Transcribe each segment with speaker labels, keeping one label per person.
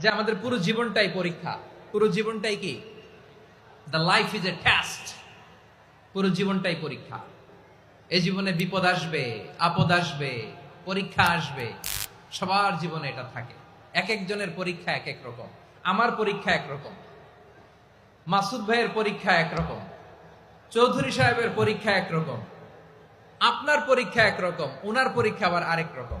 Speaker 1: যে আমাদের পুরো জীবনটাই পরীক্ষা। পুরো জীবনটাই কি? The life is a test পুরো জীবনটাই পরীক্ষা। এই জীবনে বিপদ আসবে, আপদ আসবে, পরীক্ষা আসবে। সবার জীবনে এটা থাকে। এক একজনের পরীক্ষা এক এক রকম। আমার পরীক্ষা একরকম মাসুদ ভাইয়ের পরীক্ষা একরকম চৌধুরী সাহেবের পরীক্ষা একরকম আপনার পরীক্ষা একরকম ওনার পরীক্ষা আবার আরেক রকম।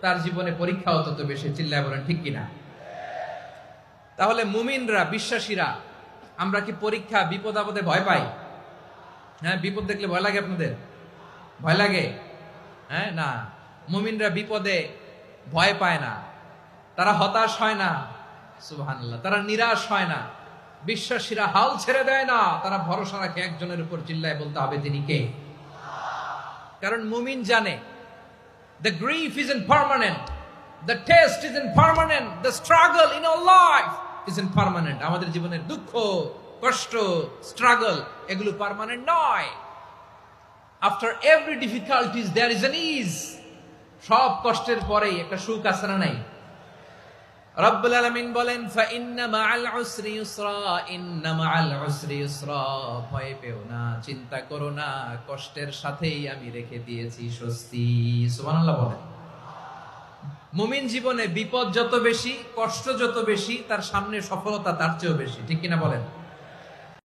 Speaker 1: তার জীবনে পরীক্ষাও তত বেশি, চিল্লায় বলেন, ঠিক কিনা? তাহলে মুমিনরা, বিশ্বাসীরা, আমরা কি পরীক্ষা, বিপদ আপদে ভয় পাই? হ্যাঁ বিপদ দেখলে ভয় লাগে আপনাদের? ভয় লাগে? হ্যাঁ না। মুমিনরা বিপদে ভয় পায় না। তারা হতাশ হয় না। সুবহানাল্লাহ। তারা নিরাশ হয় না। বিশ্বাসীরা হাল ছেড়ে দেয় না। তারা ভরসা রাখে একজনের উপর, চিল্লায় বলতে হবে তিনি কে? কারণ মুমিন জানে The grief isn't permanent. The test isn't permanent. The struggle in our life isn't permanent. আমাদের জীবনের দুঃখ কষ্ট স্ট্রাগল এগুলো পার্মানেন্ট নয় after every difficulties there is an ease সব কষ্টের পরেই একটা সুখ আছে না নাই রব্বুল আলমিন বলেন ভয় পেও না, চিন্তা করো না, কষ্টের সাথেই আমি রেখে দিয়েছি স্বস্তি। সুমানাল্লাহ বলেন। মুমিন জীবনে বিপদ যত বেশি, কষ্ট যত বেশি, তার সামনে সফলতা তার চেয়েও বেশি। ঠিক কিনা বলেন?